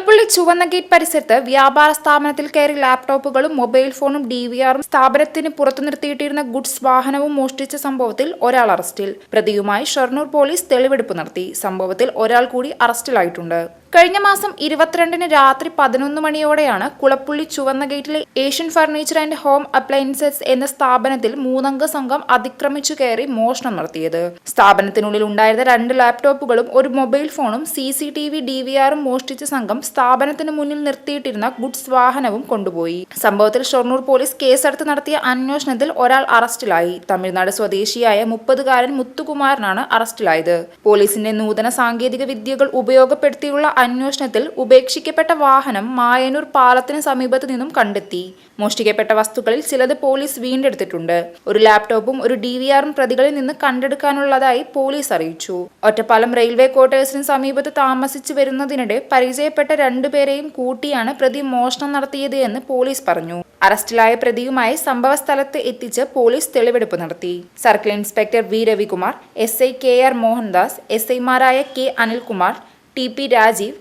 കുളപ്പുള്ളി ചുവന്ന ഗേറ്റ് പരിസരത്ത് വ്യാപാര സ്ഥാപനത്തിൽ കയറി ലാപ്ടോപ്പുകളും മൊബൈൽ ഫോണും ഡി വി ആറും സ്ഥാപനത്തിന് പുറത്തു നിർത്തിയിട്ടിരുന്ന ഗുഡ്സ് വാഹനവും മോഷ്ടിച്ച സംഭവത്തിൽ ഒരാൾ അറസ്റ്റിൽ. പ്രതിയുമായി ഷൊർണൂർ പോലീസ് തെളിവെടുപ്പ് നടത്തി. സംഭവത്തിൽ ഒരാൾ കൂടി അറസ്റ്റിലായിട്ടുണ്ട്. കഴിഞ്ഞ മാസം ഇരുപത്തിരണ്ടിന് രാത്രി പതിനൊന്ന് മണിയോടെയാണ് കുളപ്പുള്ളി ചുവന്ന ഗേറ്റിലെ Asian furniture and home appliances എന്ന സ്ഥാപനത്തിൽ മൂന്നംഗ സംഘം അതിക്രമിച്ചു കയറി മോഷണം നടത്തിയത്. സ്ഥാപനത്തിനുള്ളിൽ ഉണ്ടായിരുന്ന രണ്ട് ലാപ്ടോപ്പുകളും ഒരു മൊബൈൽ ഫോണും C C T V D V ആറും മോഷ്ടിച്ച സംഘം സ്ഥാപനത്തിന് മുന്നിൽ നിർത്തിയിട്ടിരുന്ന ഗുഡ്സ് വാഹനവും കൊണ്ടുപോയി. സംഭവത്തിൽ ഷൊർണൂർ പോലീസ് കേസെടുത്ത് നടത്തിയ അന്വേഷണത്തിൽ ഒരാൾ അറസ്റ്റിലായി. തമിഴ്നാട് സ്വദേശിയായ മുപ്പതുകാരൻ മുത്തുകുമാരനാണ് അറസ്റ്റിലായത്. പോലീസിന്റെ നൂതന സാങ്കേതിക വിദ്യകൾ ഉപയോഗപ്പെടുത്തിയുള്ള അന്വേഷണത്തിൽ ഉപേക്ഷിക്കപ്പെട്ട വാഹനം മായനൂർ പാലത്തിന് സമീപത്ത് നിന്നും കണ്ടെത്തി. മോഷ്ടിക്കപ്പെട്ട വസ്തുക്കളിൽ ചിലത് പോലീസ് വീണ്ടെടുത്തിട്ടുണ്ട്. ഒരു ലാപ്ടോപ്പും ഒരു ഡി വി ആറും പ്രതികളിൽ നിന്ന് കണ്ടെടുക്കാനുള്ളതായി പോലീസ് അറിയിച്ചു. ഒറ്റപ്പാലം റെയിൽവേ ക്വാർട്ടേഴ്സിന് സമീപത്ത് താമസിച്ചു വരുന്നതിനിടെ പരിചയപ്പെട്ട രണ്ടുപേരെയും കൂട്ടിയാണ് പ്രതി മോഷണം നടത്തിയത് എന്ന് പോലീസ് പറഞ്ഞു. അറസ്റ്റിലായ പ്രതിയുമായി സംഭവ സ്ഥലത്ത് എത്തിച്ച് പോലീസ് തെളിവെടുപ്പ് നടത്തി. Circle inspector V. Ravikumar S. I. K. R. Mohandas S. ഐമാരായ K. Anilkumar T P Rajeev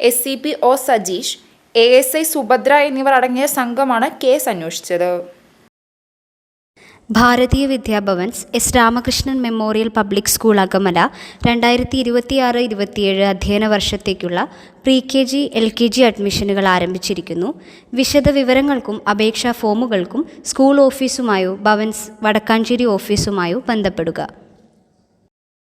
S C P O Sajeesh A S I Subhadra എന്നിവർ അടങ്ങിയ സംഘമാണ് കേസ് അന്വേഷിച്ചത്. Bharatiya Vidyabhavan's S Ramakrishnan memorial public school Akamala രണ്ടായിരത്തി ഇരുപത്തിയാറ് ഇരുപത്തിയേഴ് അധ്യയന വർഷത്തേക്കുള്ള pre K G L K G അഡ്മിഷനുകൾ ആരംഭിച്ചിരിക്കുന്നു. വിശദ വിവരങ്ങൾക്കും അപേക്ഷാ ഫോമുകൾക്കും സ്കൂൾ ഓഫീസുമായോ ഭവൻസ് വടക്കാഞ്ചേരി ഓഫീസുമായോ ബന്ധപ്പെടുക.